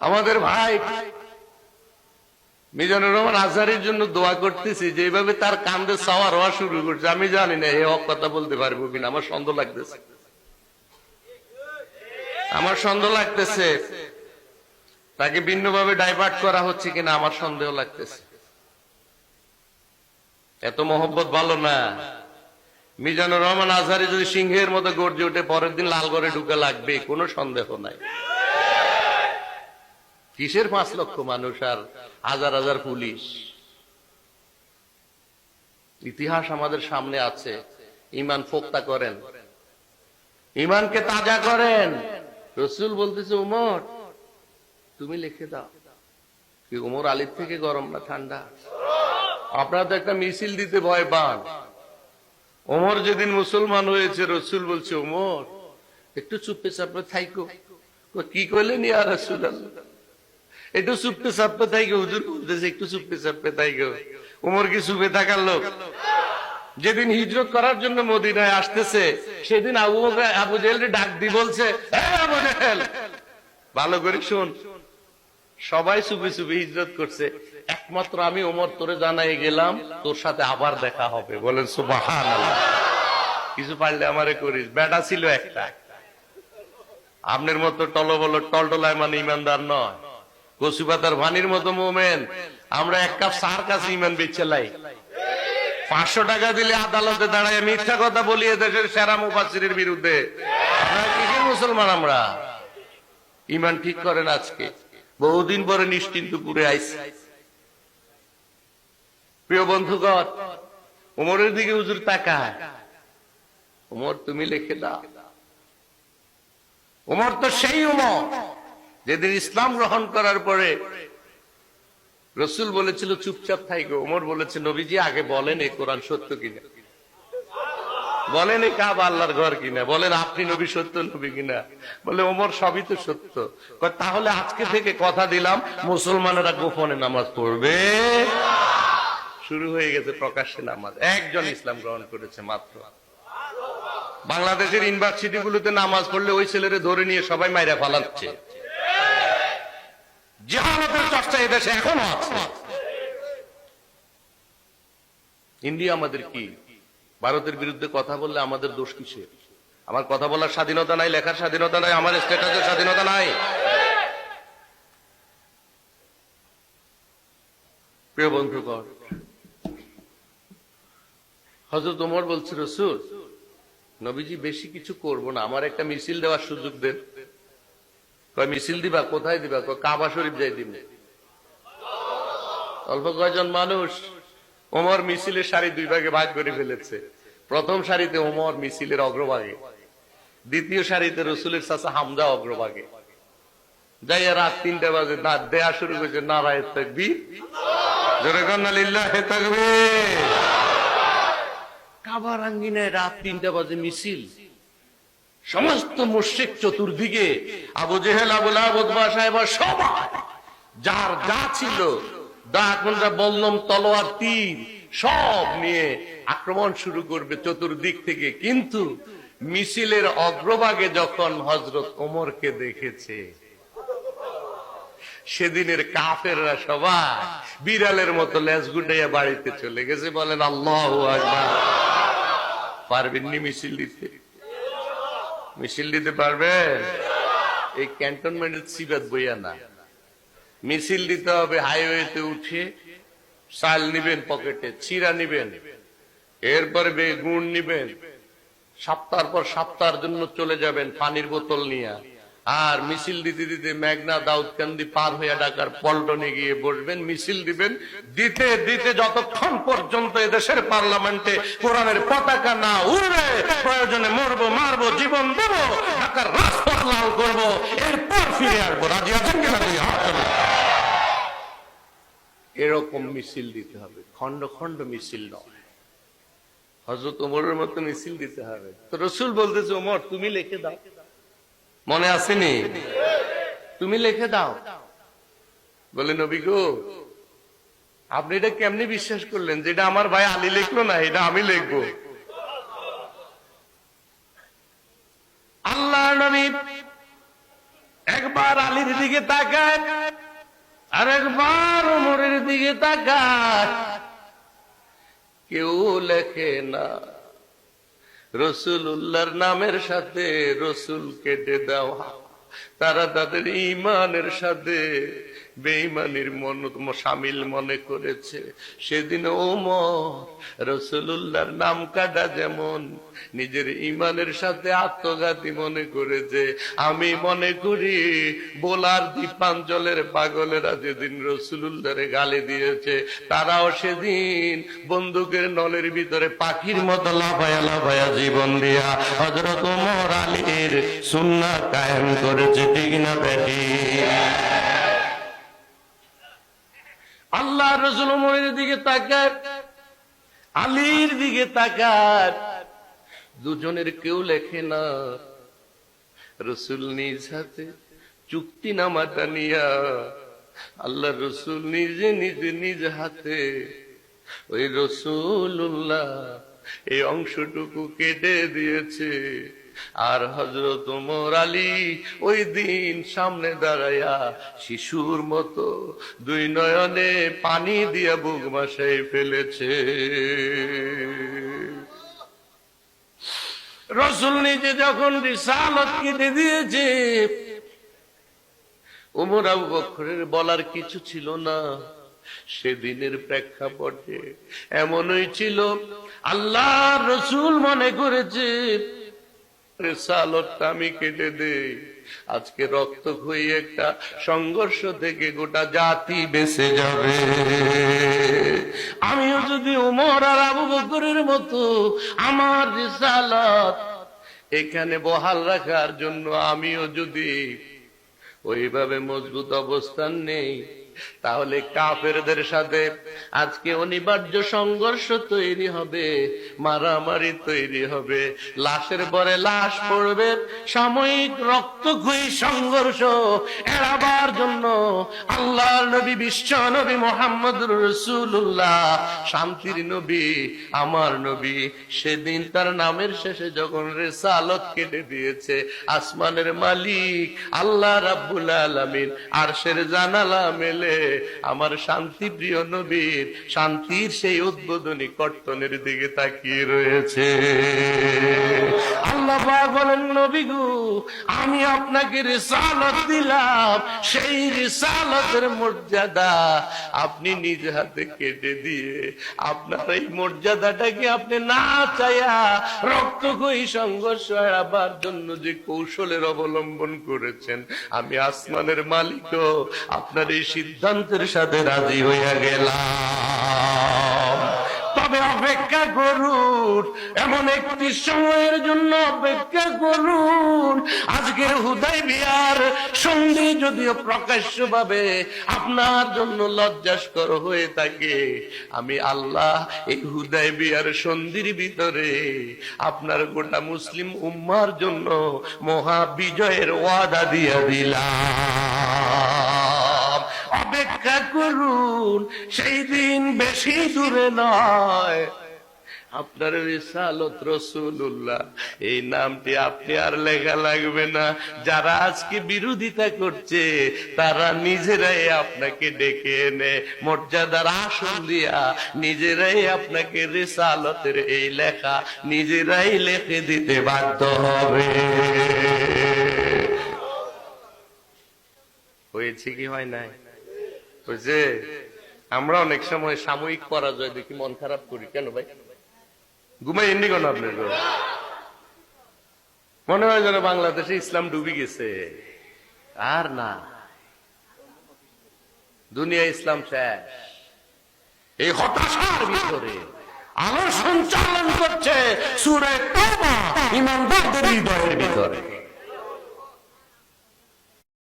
আমাদের ভাই মিজানুর রহমান আজহারের জন্য দোয়া করতেছি যেভাবে তার কান্দে সাওয়ার হওয়া শুরু করছে। আমি জানি না এই হক কথা বলতে পারব কিনা, আমার সন্দেহ লাগতেছে। আমার সন্দেহ লাগতেছে। তাকে ভিন্নভাবে ডাইভার্ট করা হচ্ছে কিনা, আমার সন্দেহ লাগতেছে। এত মহব্বত ভালো না। মিজানুর রহমান আজহারি যদি সিংহের মতো গর্জে উঠে পরের দিন লালগড়ে ঢুকে লাগবে, কোনো সন্দেহ নাই। কিসের পাঁচ লক্ষ মানুষ আর হাজার হাজার পুলিশ? ইতিহাস আমাদের সামনে আছে। ইমান ফোক্তা করেন। ইমানকে তাজা করেন। রসুল বলতেছে, উমর, তুমি লিখে দাও কি উমর আলীর থেকে গরম না ঠান্ডা? আপনারা তো একটা মিছিল দিতে ভয় পান। ওমর যেদিন মুসলমান হয়েছে, রসুল বলছে ওমর একটু চুপে চাপে থাইকো কি করলেন ইয়া রসুল একটু চুপে চাপে থাইকো হুজুর বলতেছে একটু চুপে চাপে থাইকো ওমর কি চুপে থাকার লোক? যেদিন হিজরত করার জন্য মদিনায় আসতেছে সেদিন আবু আবু জেল ডাক দি বলছে "এই আবু জেহেল, ভালো করে শুন সবাই চুপি চুপি হিজরত করছে। একমাত্র আমি ওমর তোরে জানাই গেলাম তোর সাথে আবার দেখা হবে। বলেন সুবাহান কিছু পারলে আমারে করিস। বেটা ছিল একটা। আপনার মতো টলবল টলটলায় মানে ইমানদার নয়। কচু পাতার ভানির মতো মোমেন। আমরা এক কাপ সার কাছে ইমান বেচেলাই পাঁচশো টাকা দিলে আদালতে দাঁড়ায় মিথ্যা কথা বলি দেশের সেরা মুফাসিরের বিরুদ্ধে। মুসলমান আমরা? ইমান ঠিক করেন আজকে। বহুদিন পরে নিশ্চিন্ত পুরে আইসি। প্রিয় বন্ধুগণ উমরের দিকে হুজুর তাকায়। উমর তুমি লিখে দাও। উমর তো সেই উমর যেদিন ইসলাম গ্রহণ করার পরে রসুল বলেছিল, চুপচাপ থাইকো। ওমর বলেছে, নবীজি, আগে বলেন এই কোরআন সত্য কিনা? বলেন, এই কাব আল্লাহর ঘর কিনা? বলেন, আপনি নবী সত্য, নবী কিনা? বলে, ওমর, সবই তো সত্য। তাহলে আজকে থেকে কথা দিলাম, মুসলমানেরা গোপনে নামাজ পড়বে। শুরু হয়ে গেছে প্রকাশ্যে নামাজ। একজন ইসলাম গ্রহণ করেছে মাত্র। বাংলাদেশের ইউনিভার্সিটি গুলোতে নামাজ পড়লে ওই ছেলেরে ধরে নিয়ে সবাই মাইরা ফালাচ্ছে। জেহালতের চর্চা এদেশে এখনও আছে। ইন্ডিয়া আমাদের কি? ভারতের বিরুদ্ধে কথা বললে আমাদের দোষ কিসের? আমার কথা বলার স্বাধীনতা নাই, লেখার স্বাধীনতা নাই, আমার স্ট্যাটাসের স্বাধীনতা নাই। প্রিয় বন্ধুগণ হজরত ওমর বলছে, রসুল, নবীজি বেশি কিছু করব না, আমার একটা মিছিল দেওয়ার সুযোগ দেন। কয়, মিছিল দিবা? কোথায় দিবা? কয়, কাবা শরীফ যাই দিবে অল্প কয়জন মানুষ? ওমর মিছিলের সারি দুই ভাগে ভাগ করে ফেলেছে। প্রথম সারিতে ওমর মিছিলের অগ্রভাগে, দ্বিতীয় সারিতে রসুলের চাচা হামজা অগ্রভাগে। যাইয়া রাত তিনটা বাজে, না, দেয়া শুরু করেছে নারায় তকবীর। জোরে কন্যা লিল্লাহে তাকবীর। কাবার আঙ্গিনায় রাত তিনটা বাজে মিছিল। সমস্ত মুশ্রিক চতুর্দিকে আবু জেহেল আবুল আবুদবা সাহেব সবাই, যার যা ছিল এখন বললাম তলোয়ার, তীর, সব নিয়ে আক্রমণ শুরু করবে চতুর্দিক থেকে। কিন্তু মিছিলের অগ্রভাগে যখন হজরত ওমরকে দেখেছে, সেদিনের কাফেররা সবাই বিড়ালের মতো লেজ গুটাইয়া বাড়িতে চলে গেছে, বলেন, আল্লাহ পারবেননি মিছিল দিতে মিছিল দিতে পারবে? এই ক্যান্টনমেন্টের সিবাদ বইয়া না। মিছিল দিতে হবে, হাইওয়েতে উঠে চাল নিবেন পকেটে, চিরা নিবেন। এরপরে বেগুন নিবেন। সপ্তাহ পর সপ্তাহের জন্য চলে যাবেন পানির বোতল নিয়ে। আর মিছিল দিতে দিতে মেঘনা দাউদকান্দি পার হইয়া ডাকার পল্টনে গিয়ে বসবেন, মিছিল দিবেন। দিতে দিতে যতক্ষণ পর্যন্ত এদেশের পার্লামেন্টে কোরআনের পতাকা না উড়বে, প্রয়োজনে মরবো, মারবো, জীবন দেবো, ঢাকার রাজপথ লাল করব, এরপর ফিরে আসব। রাজি আছেন কিনা এরকম মিছিল দিতে হবে। খন্ড খন্ড মিছিল নয়। হজরত ওমরের মতো মিছিল দিতে হবে। তো রসুল বলতেছে, ওমর, তুমি লিখে দাও। মনে আসেনি? তুমি লিখে দাও। বলে, নবী গো, আপনি এটা কেমনি বিশ্বাস করলেন যেটা আমার ভাই আলী লিখলো না? এটা আমি লিখব। আল্লাহ নবী একবার আলীর দিকে তাকায় আর একবার ওমরের দিকে তাকায়। কেউ লেখে না। রসুল্লাহর নামের সাথে রসুল কেটে দেওয়া তারা তাদের ইমানের সাথে বেঈমানির মন সামিল মনে করেছে। সেদিন ওমর রসুল্লাহর নাম কাটা যেমন, নিজের ইমানের সাথে আত্মঘাতী মনে করেছে। আমি মনে করি বোলার দীপাঞ্চলের পাগলেরা যেদিন রসুল্লাহর গালি দিয়েছে, তারাও সেদিন বন্দুকের নলের ভিতরে পাখির মতো লাফায়া লাফায়া জীবন দিয়া হজরত ওমর আলীর সুন্না কায়েম করেছে, ঠিক না বেটি আল্লাহ রসুল ওমরের দিকে তাকায়, আলীর দিকে তাকায়, দুজনের কেউ লেখে না। রসুল নিজ হাতে চুক্তি নামাটা নিয়া আল্লাহ রসুল নিজে নিজে নিজ হাতে ওই রসুল্লাহ এই অংশটুকু কেটে দিয়েছে। আর হজরত ওমর আলী ওই দিন সামনে দাঁড়াইয়া শিশুর মতো দুই নয়নে পানি দিয়া বুক মাসাই ফেলেছে। রসুল নিজে যখন রিসালত কেটে দিয়েছে, উমর আবু বকরের বলার কিছু ছিল না। সেদিনের প্রেক্ষাপটে এমনই ছিল আল্লাহ রসুল মনে করেছে আমি কেটে দেই। আজকে রক্ত হয়ে একটা সংঘর্ষ থেকে গোটা জাতি বেঁচে যাবে। আমিও যদি উমর আর আবু বকরের মতো আমার রিসালত এখানে বহাল রাখার জন্য আমিও যদি ওইভাবে মজবুত অবস্থান নেই তাহলে কাফেরদের সাথে আজকে অনিবার্য সংঘর্ষ তৈরি হবে, মারামারি তৈরি হবে। লাশের পরে লাশ পড়বে, সাময়িক রক্তক্ষয়ী সংঘর্ষ এড়াবার জন্য আল্লাহ নবী, বিশ্ব নবী মোহাম্মদ রসুল্লাহ শান্তির নবী, আমার নবী। সেদিন তার নামের শেষে যখন রেসালত কেটে দিয়েছে, আসমানের মালিক, আল্লাহ রাবুল আলামিন, আরশের জানালা মেলে আমার শান্তি প্রিয় নবীর শান্তির সেই উদ্বোধনী কর্তনের দিকে তাকিয়ে রয়েছে। আল্লাহ বলেন, নবী গো, আমি আপনাকে রিসালত দিলাম। সেই রিসালতের মর্যাদা আপনি নিজ হাতে কেটে দিয়ে, আপনার এই মর্যাদাটাকে আপনি না চাইয়া রক্তক্ষয়ী সংঘর্ষ এড়াবার জন্য যে কৌশলের অবলম্বন করেছেন। আমি আসমানের মালিকও আপনার এই সিদ্ধান্তের সাথে রাজি হইয়া গেলাম। তবে অপেক্ষা করুন। এমন একটি সময়ের জন্য অপেক্ষা করুন। আজকের হুদাই বিয়ার সন্ধি যদিও প্রকাশ্য ভাবে আপনার জন্য লজ্জাস্কর হয়ে থাকে, আমি আল্লাহ এই হুদাই বিয়ার সন্ধির ভিতরে আপনার গোটা মুসলিম উম্মার জন্য মহা বিজয়ের ওয়াদা দিয়া দিলাম। অপেক্ষা করুন, সেই দিন বেশি দূরে নয়। আপনার রিসালত রসুল্লাহ এই নামটি আপনি আর লেখা লাগবে না। যারা আজকে বিরোধিতা করছে, তারা নিজেরাই আপনাকে ডেকে এনে মর্যাদার আসন দিয়া নিজেরাই আপনাকে রিসালতের এই লেখা নিজেরাই লেখে দিতে বাধ্য হবে। হয়েছে কি, হয় নাই? বুঝছে আমরা অনেক সময় সাময়িক পরাজয় দেখি, মন খারাপ করি। কেন ভাই? ঘুমাই এমনি কেন আপনার মনে হয় যেন বাংলাদেশে ইসলাম ডুবি গেছে। আর না। দুনিয়া ইসলাম শেষ। এই হতাশার ভিতরে আলো সঞ্চালন করছে সুরে ইমানদারদের হৃদয়ের ভিতরে।